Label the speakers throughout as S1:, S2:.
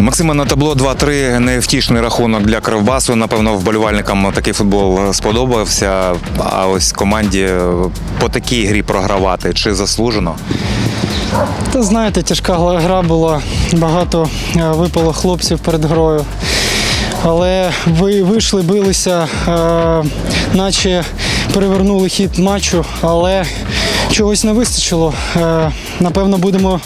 S1: Максиме, на табло 2-3 невтішний рахунок для Кривбасу. Напевно, вболівальникам такий футбол сподобався. А ось команді по такій грі програвати чи заслужено?
S2: Та знаєте, тяжка гра була, багато е, випало хлопців перед грою. Але ви вийшли, билися, е, наче перевернули хід матчу, але чогось не вистачило. Е, напевно, будемо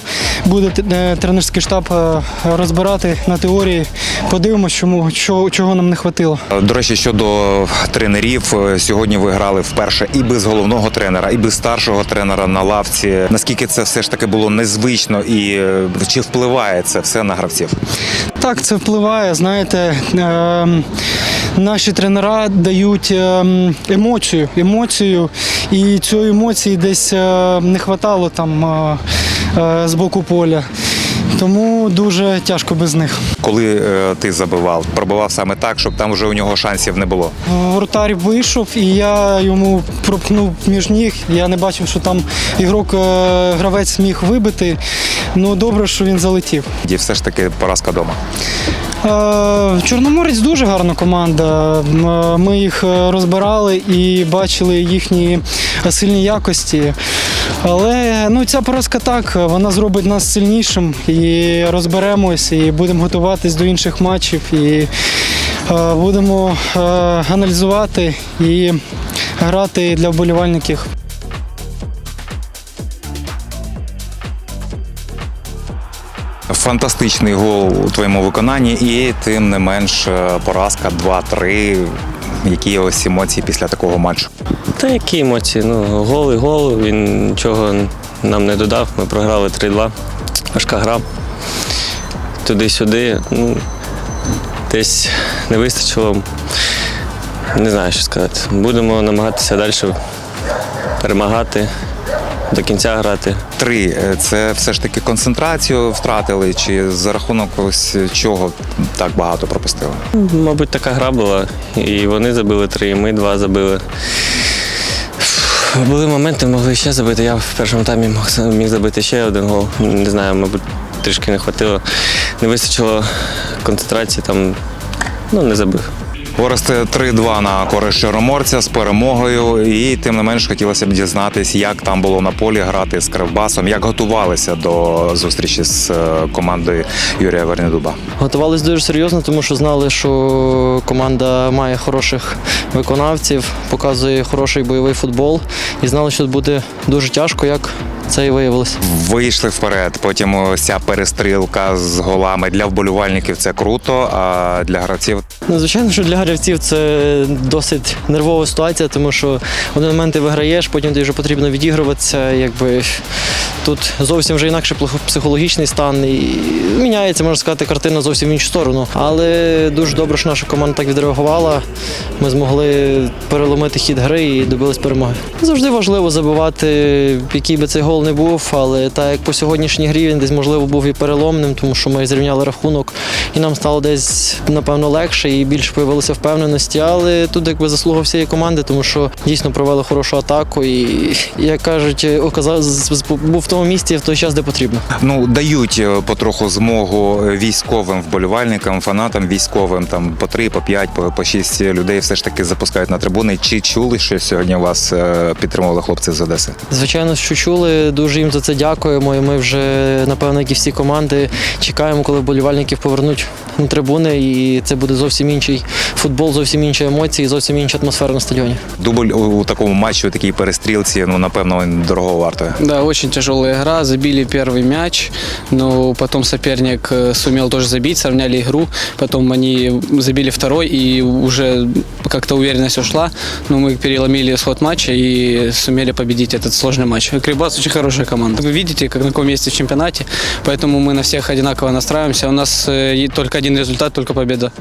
S2: буде е, тренерський штаб е, розбирати на теорії. Подивимось, чому чого, чого нам не хватило.
S1: До речі, щодо тренерів, е, сьогодні ви грали вперше і без головного тренера, і без старшого тренера на лавці. Наскільки це все ж таки було незвично і е, чи впливає це все на гравців?
S2: Так, це впливає. Знаєте, ем, наші тренера дають ем, емоцію, емоцію, і цієї емоції десь е, не хватало там е, е, з боку поля. Тому дуже тяжко без них.
S1: Коли е, ти забивав, пробивав саме так, щоб там вже у нього шансів не було.
S2: Воротар вийшов, і я йому пропхнув між ніг. Я не бачив, що там ігрок е, гравець міг вибити. Ну добре, що він залетів.
S1: І все ж таки поразка вдома.
S2: Е, Чорноморець дуже гарна команда. Е, Ми їх е, розбирали і бачили їхні сильні якості. Але ну, ця поразка так, вона зробить нас сильнішим і розберемось, і будемо готуватись до інших матчів. І будемо аналізувати і грати для вболівальників.
S1: Фантастичний гол у твоєму виконанні, і тим не менш е, поразка 2-3. Які ось емоції після такого матчу?
S3: Та які емоції? Ну, гол і гол, він нічого нам не додав. Ми програли 3-2. Важка гра. Туди-сюди. Ну, десь не вистачило. Не знаю, що сказати. Будемо намагатися далі перемагати, до кінця грати.
S1: Три е, це все ж таки концентрацію втратили, чи за рахунок ось чого так багато пропустили?
S3: Мабуть, така гра була. І вони забили три, і ми два забили. Були моменти, могли ще забити. Я в першому таймі мог- міг забити ще один гол. Не знаю, мабуть, трішки не хватило. Не вистачило концентрації, там ну, не забив.
S1: Оресте 3-2 на користь Чорноморця з перемогою. І тим не менш хотілося б дізнатись, як там було на полі грати з Кривбасом, як готувалися до зустрічі з е, командою Юрія Вернедуба.
S4: Готувалися дуже серйозно, тому що знали, що команда має хороших виконавців, показує хороший бойовий футбол і знали, що буде дуже тяжко, як це і виявилося.
S1: Вийшли вперед. Потім ця перестрілка з голами для вболівальників це круто. А для гравців
S4: Ну, звичайно, що для гравців це досить нервова ситуація, тому що в один момент ти виграєш, потім тобі вже потрібно відігруватися. Якби тут зовсім вже інакше психологічний стан і міняється, можна сказати, картина зовсім в іншу сторону. Але дуже добре, що наша команда так відреагувала. Ми змогли переломити хід гри і добились перемоги. Завжди важливо забивати, який би цей гол не був, але так як по сьогоднішній грі він десь можливо був і переломним, тому що ми зрівняли рахунок, і нам стало десь напевно легше і більше появилося впевненості. Але тут якби заслуга всієї команди, тому що дійсно провели хорошу атаку і, як кажуть, оказав був в тому місці в той час, де потрібно.
S1: ну дають е, потроху змогу військовим вболівальникам, фанатам військовим, там по три, по п'ять, по, по шість людей все ж таки запускають на трибуни. Чи чули, що сьогодні вас е, підтримували хлопці з Одеси?
S4: Звичайно, що чули. Дуже їм за це дякуємо. І ми вже, напевно, як і всі команди, чекаємо, коли вболівальників повернуть на трибуни. І це буде зовсім інший футбол, зовсім інші емоції, зовсім інша атмосфера на стадіоні.
S1: Дубль у, у такому матчі, у такій перестрілці, ну напевно, він дорого вартує.
S5: Да, очень тяжелая игра. Забили первый мяч, но потом соперник э, сумел тоже забить, сравняли игру. Потом они забили второй, и уже как-то уверенность ушла. Но мы переломили исход матча и сумели победить этот сложный матч. Крибас очень хорошая команда. Вы видите, как на каком месте в чемпионате, поэтому мы на всех одинаково настраиваемся. У нас э, только один результат, только победа.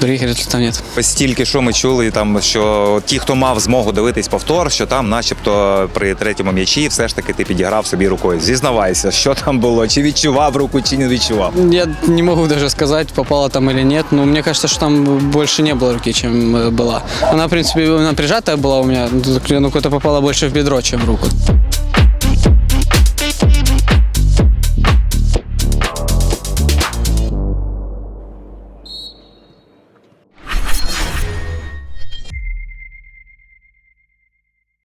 S5: Других результатов нет.
S1: Ось тільки що ми чули, там що ті, хто мав змогу дивитись повтор, що там, начебто, при третьому м'ячі, все ж таки ти підіграв собі рукою. Зізнавайся, що там було, чи відчував руку, чи не відчував.
S5: Я не могу даже сказать, попала там или нет, но мне кажется, что там больше не было руки, чем э, была. Она, в принципе, она прижатая была у меня, ну, ну, какое-то попала больше в бедро, чем в руку.